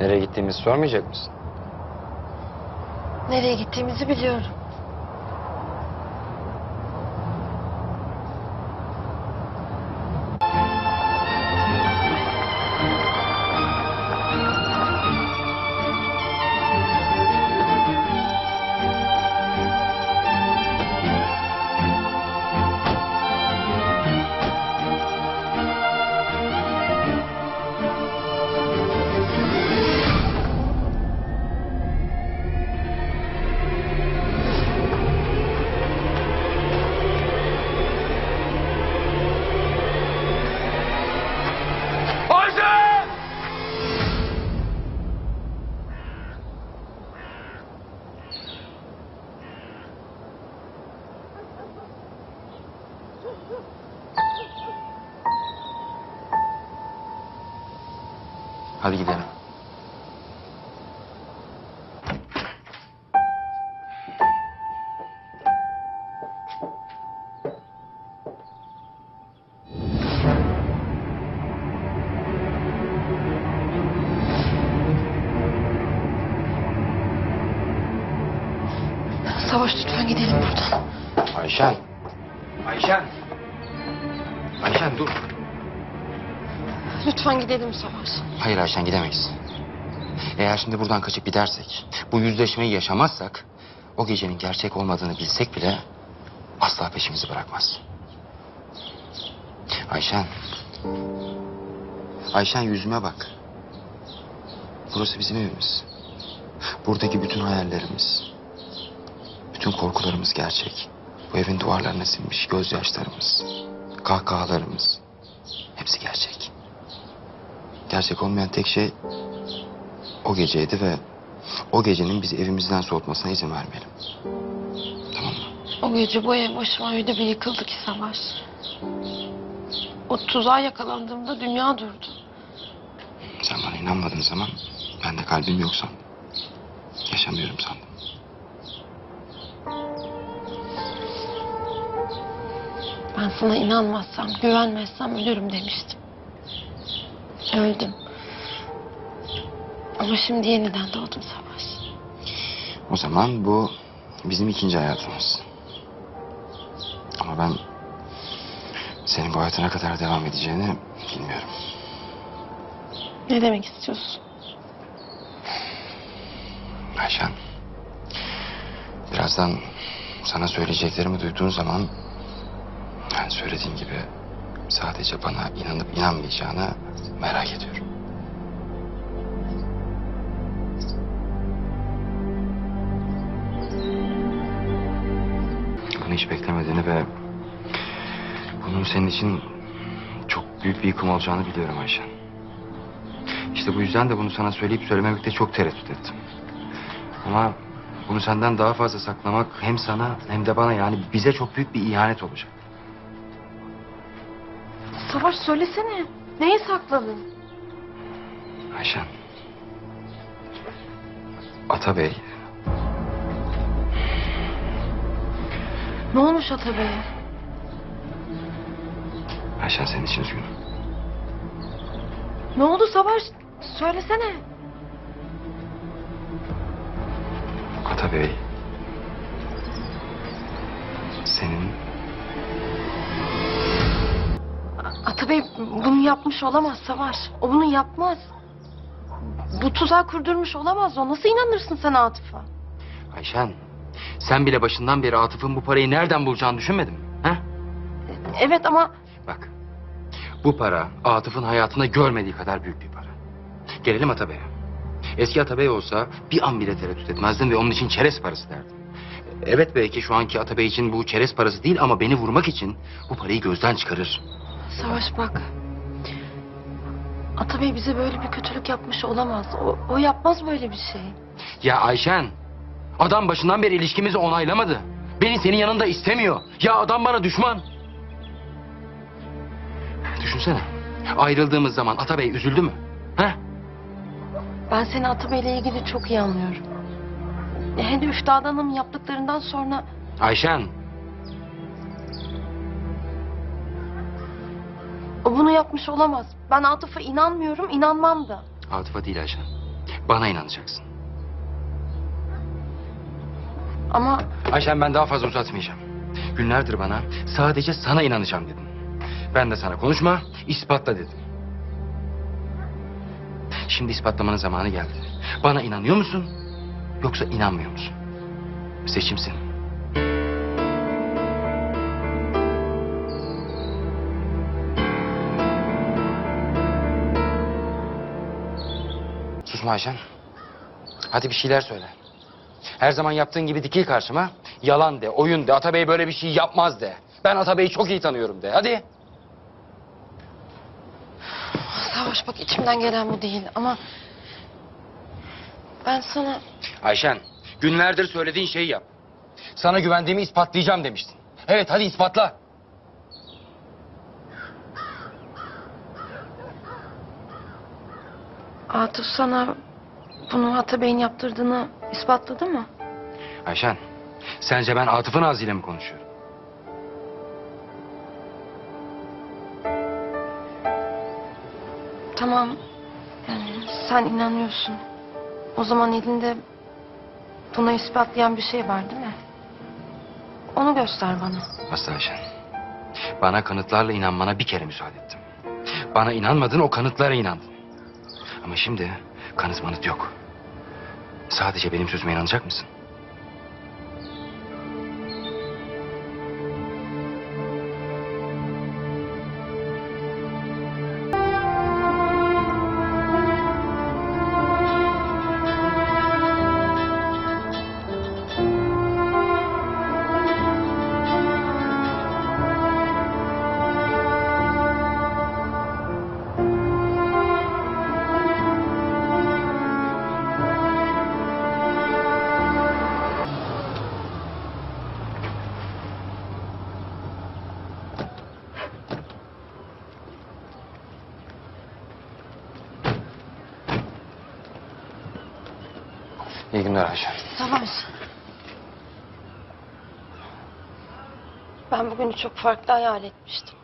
Nereye gittiğimizi sormayacak mısın? Nereye gittiğimizi biliyorum. Hadi gidelim. Savaş lütfen gidelim buradan. Ayşen. Ayşen. Ayşen dur. Lütfen gidelim Savaş. Hayır Ayşen gidemeyiz. Eğer şimdi buradan kaçıp gidersek, bu yüzleşmeyi yaşamazsak... ...o gecenin gerçek olmadığını bilsek bile... ...asla peşimizi bırakmaz. Ayşen. Ayşen yüzüme bak. Burası bizim evimiz. Buradaki bütün hayallerimiz... ...bütün korkularımız gerçek. Bu evin duvarlarına sinmiş gözyaşlarımız... ...kahkahalarımız... ...hepsi gerçek. Gerçek olmayan tek şey o geceydi ve o gecenin bizi evimizden soğutmasına izin vermeyelim. Tamam mı? O gece bu ev başıma öyle bir yıkıldı ki Savaş. O tuzağa yakalandığımda dünya durdu. Sen bana inanmadığın zaman ben de kalbim yok sandım. Yaşamıyorum sandım. Ben sana inanmazsam, güvenmezsem ölürüm demiştim. Öldüm. Ama şimdi yeniden doğdum Savaş. O zaman bu bizim ikinci hayatımız. Ama ben senin bu hayatına kadar devam edeceğini bilmiyorum. Ne demek istiyorsun? Ayşen. Birazdan sana söyleyeceklerimi duyduğun zaman... ...yani söylediğim gibi sadece bana inanıp inanmayacağını merak ediyorum. Bunu hiç beklemediğini ve... ...bunun senin için çok büyük bir yıkım olacağını biliyorum Ayşen. İşte bu yüzden de bunu sana söyleyip söylememekte çok tereddüt ettim. Ama bunu senden daha fazla saklamak hem sana hem de bana yani bize çok büyük bir ihanet olacak. Savaş söylesene. Neyi sakladın? Ayşen. Atabey Ne olmuş Atabey'e? Ayşen senin için üzgünüm. Ne oldu Savaş? Söylesene. Atabey senin Atabey bunu yapmış olamaz Savaş. O bunu yapmaz. Bu tuzağı kurdurmuş olamaz o. Nasıl inanırsın sen Atıf'a? Ayşen sen bile başından beri Atıf'ın bu parayı nereden bulacağını düşünmedin mi? Ha? Evet ama Bak bu para Atıf'ın hayatında görmediği kadar büyük bir para. Gelelim Atabey'e. Eski Atabey olsa bir an bile tereddüt etmezdin ve onun için çerez parası derdin. Evet belki şu anki Atabey için bu çerez parası değil ama beni vurmak için bu parayı gözden çıkarır. Savaş bak. Atabey bize böyle bir kötülük yapmış olamaz. O, o yapmaz böyle bir şey. Ya Ayşen adam başından beri ilişkimizi onaylamadı. Beni senin yanında istemiyor. Ya adam bana düşman. Düşünsene. Ayrıldığımız zaman Atabey üzüldü mü? Ha? Ben seni Atabey'le ilgili çok iyi anlıyorum. Hele Üftad Hanım yaptıklarından sonra Ayşen o bunu yapmış olamaz. Ben Atıf'a inanmıyorum, inanmam da. Atıf'a değil Ayşen. Bana inanacaksın. Ama Ayşen ben daha fazla uzatmayacağım. Günlerdir bana sadece sana inanacağım dedim. Ben de sana konuşma, ispatla dedim. Şimdi ispatlamanın zamanı geldi. Bana inanıyor musun? Yoksa inanmıyor musun? Seçim Susma Ayşen. Hadi bir şeyler söyle. Her zaman yaptığın gibi dikil karşıma. Yalan de, oyun de, Atabey böyle bir şey yapmaz de. Ben Atabey'i çok iyi tanıyorum de. Hadi. Savaş bak içimden gelen bu değil ama... Ben sana Ayşen, günlerdir söylediğin şeyi yap. Sana güvendiğimi ispatlayacağım demiştin. Evet, hadi ispatla. Atıf sana bunu Atabey'in yaptırdığını ispatladı mı? Ayşen, sence ben Atıf'ın ağzıyla mı konuşuyorum? Tamam. Yani sen inanıyorsun. O zaman elinde bunu ispatlayan bir şey var değil mi? Onu göster bana. Aslı Ayşen, bana kanıtlarla inanmana bir kere müsaade ettim. Bana inanmadın, o kanıtlara inandın. Ama şimdi kanıt manıt yok. Sadece benim sözüme inanacak mısın? İyi günler Ayşen. Savaş. Ben bugünü çok farklı hayal etmiştim.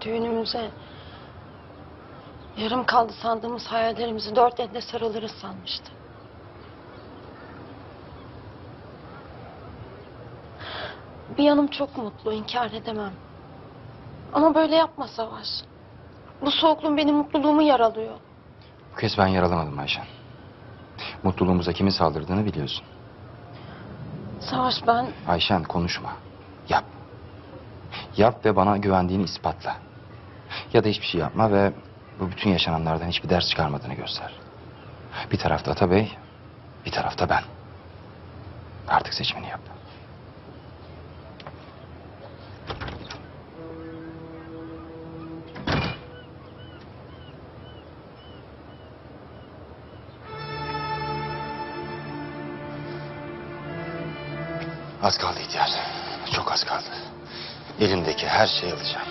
Düğünümüze yarım kaldı sandığımız hayallerimizi dört elle sarılırız sanmıştım. Bir yanım çok mutlu, inkar edemem. Ama böyle yapma Savaş. Bu soğukluğun benim mutluluğumu yaralıyor. Bu kez ben yaralamadım Ayşen. Mutluluğumuza kimin saldırdığını biliyorsun. Savaş ben Ayşen konuşma. Yap. Yap ve bana güvendiğini ispatla. Ya da hiçbir şey yapma ve bu bütün yaşananlardan hiçbir ders çıkarmadığını göster. Bir tarafta Atabey, bir tarafta ben. Artık seçimini yap. Az kaldı ihtiyar. Çok az kaldı. Elimdeki her şeyi alacağım.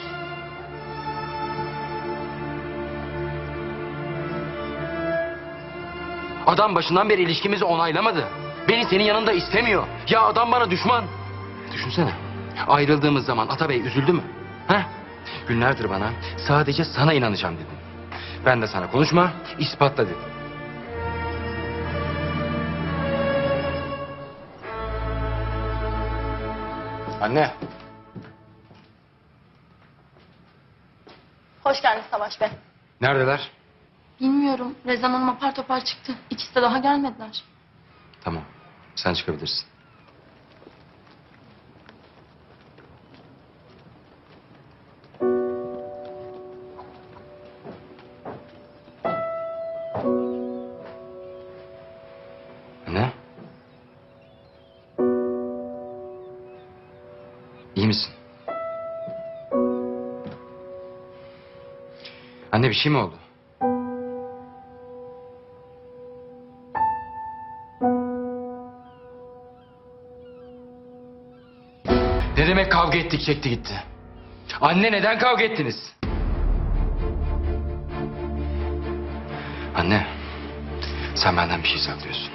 Adam başından beri ilişkimizi onaylamadı. Beni senin yanında istemiyor. Ya adam bana düşman. Düşünsene. Ayrıldığımız zaman Atabey üzüldü mü? Heh? Günlerdir bana sadece sana inanacağım dedim. Ben de sana konuşma, ispatla dedim. Anne. Hoş geldin Savaş Bey. Neredeler? Bilmiyorum. Rezan Hanım apar topar çıktı. İkisi de daha gelmediler. Tamam. Sen çıkabilirsin. Bir şey mi oldu? Ne demek kavga ettik çekti gitti? Anne neden kavga ettiniz? Anne sen benden bir şey saklıyorsun.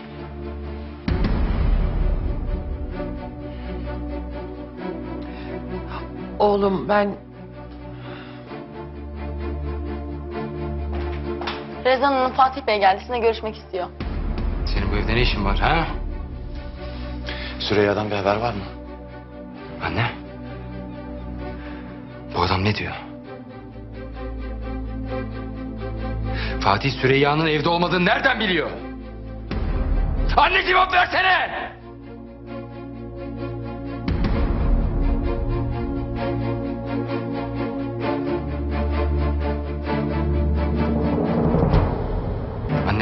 Oğlum ben Rezan Hanım Fatih Bey geldi. Sizinle görüşmek istiyor. Senin bu evde ne işin var ha? Süreyya'dan bir haber var mı? Anne. Bu adam ne diyor? Fatih Süreyya'nın evde olmadığını nereden biliyor? Anne cevap versene!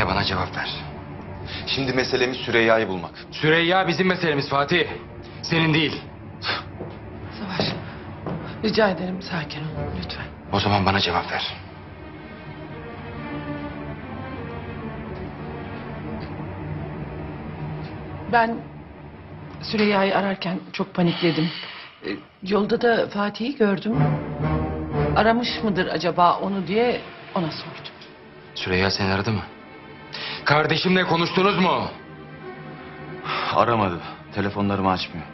Bana cevap ver. Şimdi meselemiz Süreyya'yı bulmak. Süreyya bizim meselemiz Fatih. Senin değil. Savaş. Rica ederim sakin ol lütfen. O zaman bana cevap ver. Ben Süreyya'yı ararken çok panikledim. Ee, Yolda da Fatih'i gördüm. Aramış mıdır acaba onu diye ona sordum. Süreyya seni aradı mı? Kardeşimle konuştunuz mu? Aramadı. Telefonlarımı açmıyor.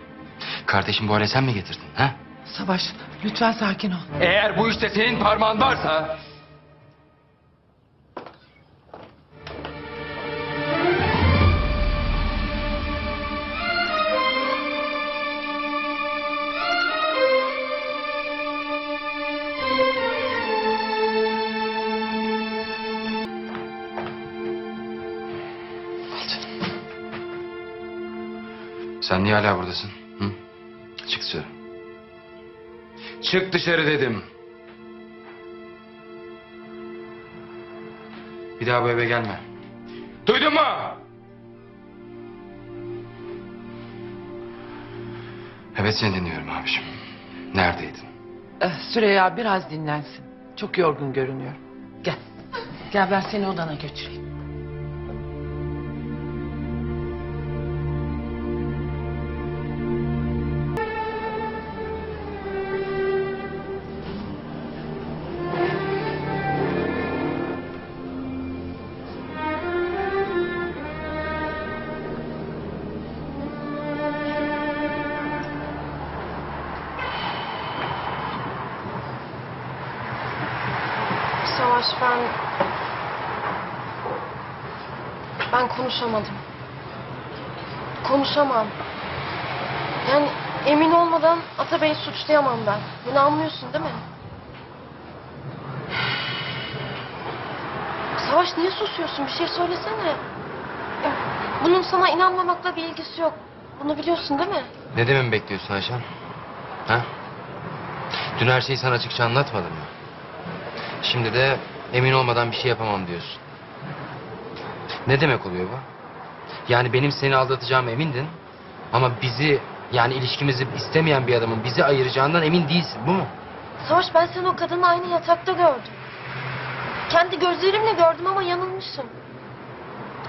Kardeşim bu hale sen mi getirdin? Ha? Savaş lütfen sakin ol. Eğer bu işte senin parmağın varsa... Sen niye hala buradasın? Hı? Çık dışarı. Çık dışarı dedim. Bir daha bu eve gelme. Duydun mu? Evet seni dinliyorum abiciğim. Neredeydin? Ee, Süreyya biraz dinlensin. Çok yorgun görünüyor. Gel. Gel ben seni odana götüreyim. Savaş ben... Ben konuşamadım. Konuşamam. Yani emin olmadan Atabey'i suçlayamam ben. Bunu anlıyorsun değil mi? Savaş niye susuyorsun? Bir şey söylesene. Bunun sana inanmamakla bir ilgisi yok. Bunu biliyorsun değil mi? Ne dememi bekliyorsun Ayşen? Ha? Dün her şeyi sana açıkça anlatmadım mı? Şimdi de emin olmadan bir şey yapamam diyorsun. Ne demek oluyor bu? Yani benim seni aldatacağım emindin. Ama bizi yani ilişkimizi istemeyen bir adamın bizi ayıracağından emin değilsin. Bu mu? Savaş ben seni o kadınla aynı yatakta gördüm. Kendi gözlerimle gördüm ama yanılmışım.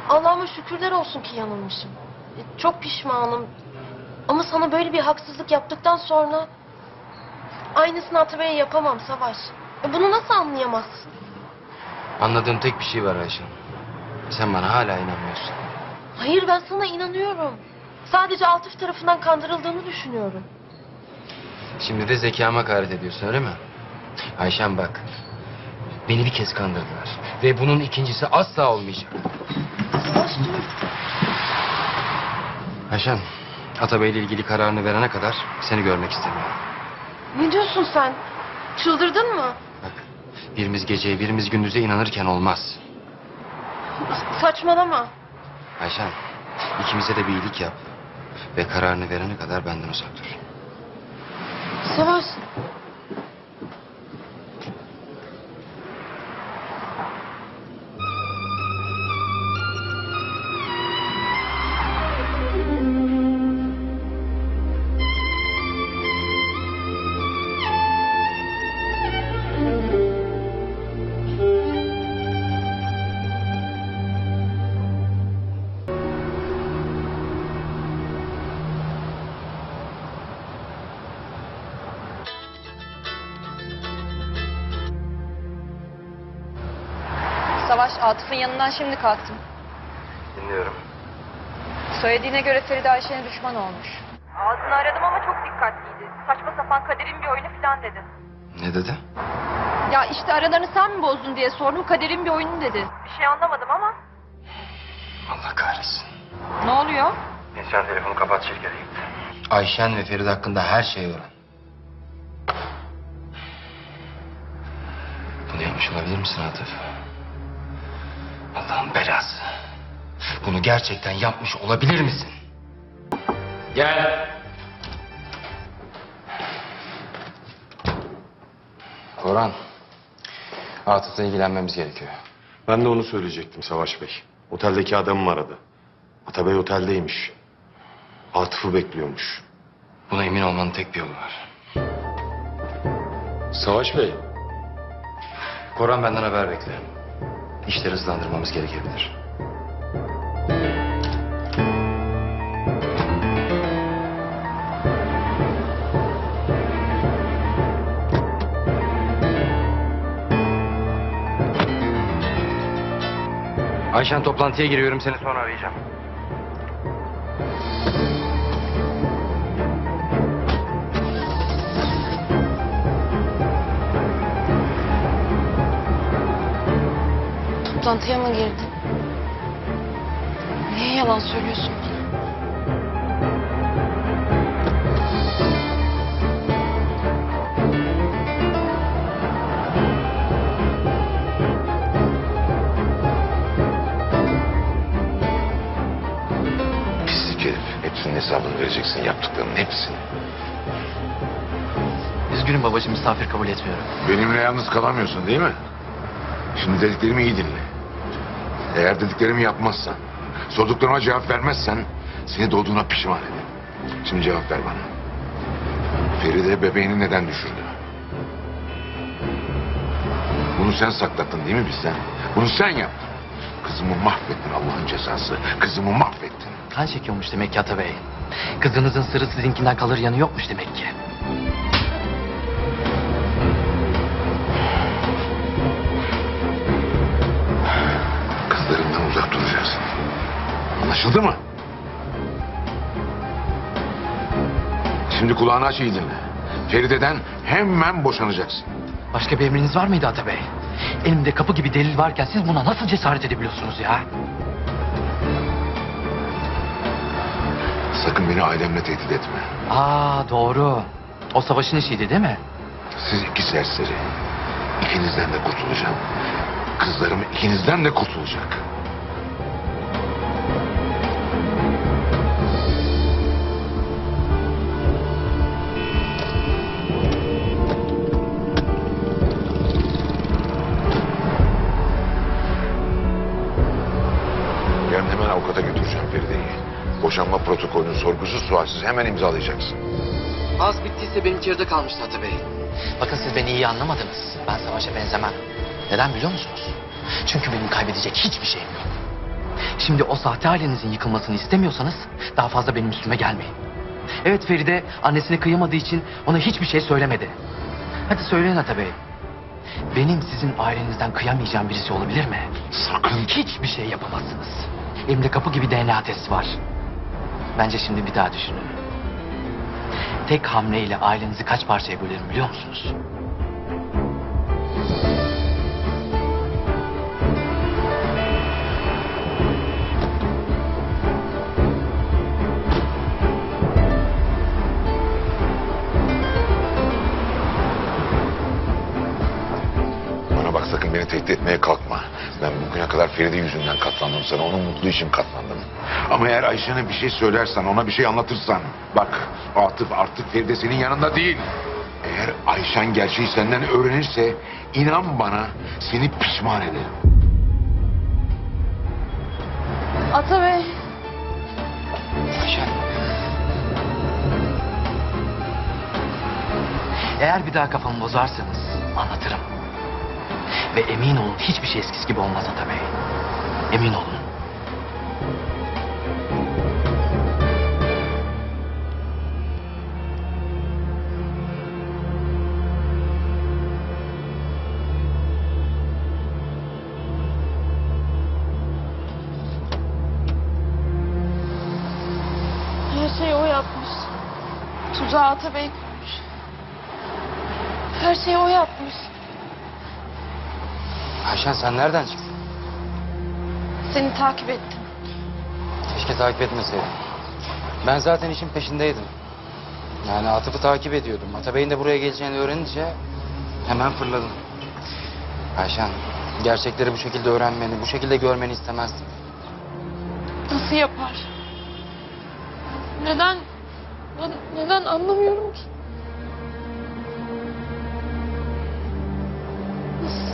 Allah'ıma şükürler olsun ki yanılmışım. E, Çok pişmanım. Ama sana böyle bir haksızlık yaptıktan sonra... ...aynısını Atabey'e yapamam Savaş. E, Bunu nasıl anlayamazsın? Anladığım tek bir şey var Ayşen. Sen bana hala inanmıyorsun. Hayır ben sana inanıyorum. Sadece Atıf tarafından kandırıldığını düşünüyorum. Şimdi de zekama hakaret ediyorsun öyle mi? Ayşen bak. Beni bir kez kandırdılar. Ve bunun ikincisi asla olmayacak. Savaş dur. Ayşen, Atabey ile ilgili kararını verene kadar seni görmek istemiyorum. Ne diyorsun sen? Çıldırdın mı? Birimiz geceye birimiz gündüze inanırken olmaz. Saçmalama. Ayşen, ikimize de bir iyilik yap. Ve kararını verene kadar benden uzak dur. Savaş. Savaş Atıf'ın yanından şimdi kalktım. Dinliyorum. Söylediğine göre Feride Ayşe'ne düşman olmuş. Ağzını aradım ama çok dikkatliydi. Saçma sapan kaderin bir oyunu falan dedi. Ne dedi? Ya işte aralarını sen mi bozdun diye sordum. Kaderin bir oyunu dedi. Bir şey anlamadım ama. Allah kahretsin. Ne oluyor? Sen telefonu kapat şirkete git. Ayşen ve Feride hakkında her şeyi öğren. Bunu yapmış olabilir misin Atıf? Allah'ın belası. Bunu gerçekten yapmış olabilir misin? Gel. Orhan. Atıf'la ilgilenmemiz gerekiyor. Ben de onu söyleyecektim Savaş Bey. Oteldeki adamım aradı. Atabey oteldeymiş. Atıf'ı bekliyormuş. Buna emin olmanın tek bir yolu var. Savaş Bey. Koran benden haber bekle. İşleri hızlandırmamız gerekebilir. Ayşen toplantıya giriyorum seni sonra arayacağım. Toplantıya mı girdin? Niye yalan söylüyorsun bana? Pislik herif. Hepsinin hesabını vereceksin yaptıklarının hepsini. Üzgünüm babacığım misafir kabul etmiyorum. Benimle yalnız kalamıyorsun değil mi? Şimdi dediklerimi iyi dinle. Eğer dediklerimi yapmazsan, sorduklarıma cevap vermezsen seni doğduğuna pişman ederim. Şimdi cevap ver bana. Feride bebeğini neden düşürdü? Bunu sen saklattın değil mi bizden? Bunu sen yaptın. Kızımı mahvettin Allah'ın cezası. Kızımı mahvettin. Kan çekiyormuş demek ki Atabey. Kızınızın sırrı sizinkinden kalır yanı yokmuş demek ki. Anlaşıldı mı? Şimdi kulağını aç iyi dinle. Feride'den hemen boşanacaksın. Başka bir emriniz var mıydı Atabey? Elimde kapı gibi delil varken siz buna nasıl cesaret edebiliyorsunuz ya? Sakın beni ailemle tehdit etme. Aa doğru. O savaşın işiydi değil mi? Siz iki serseri. İkinizden de kurtulacağım. Kızlarım ikinizden de kurtulacak. Boşanma protokolünün sorgusuz sualsiz hemen imzalayacaksın. Az bittiyse benim içeride kalmıştı Atabey. Bakın siz beni iyi anlamadınız. Ben savaşa benzemem. Neden biliyor musunuz? Çünkü benim kaybedecek hiçbir şeyim yok. Şimdi o sahte ailenizin yıkılmasını istemiyorsanız daha fazla benim üstüme gelmeyin. Evet Feride annesine kıyamadığı için ona hiçbir şey söylemedi. Hadi söyleyin Atabey. Benim sizin ailenizden kıyamayacağım birisi olabilir mi? Sakın Hiçbir şey yapamazsınız. Elimde kapı gibi DNA testi var. Bence şimdi bir daha düşünün. Tek hamleyle ailenizi kaç parçaya bölerim biliyor musunuz? Bana bak sakın beni tehdit etmeye kalkma. Ben bugüne kadar Feride yüzünden katlandım sana. Onun mutlu için katlandım. Ama eğer Ayşe'ne bir şey söylersen, ona bir şey anlatırsan... Bak Atıf artık Feride senin yanında değil. Eğer Ayşen gerçeği senden öğrenirse... inan bana seni pişman ederim. Atabey. Ayşen. Eğer bir daha kafamı bozarsanız anlatırım. Ve emin olun hiçbir şey eskisi gibi olmaz Atabey. Emin olun. Atabey kurmuş. Her şeyi o yapmış. Ayşen sen nereden çıktın? Seni takip ettim. Keşke takip etmeseydin. Ben zaten işin peşindeydim. Yani Atıf'ı takip ediyordum. Atabey'in de buraya geleceğini öğrenince hemen fırladım. Ayşen, gerçekleri bu şekilde öğrenmeni, bu şekilde görmeni istemezdim. Nasıl yapar? Neden? Ben neden anlamıyorum ki? Nasıl?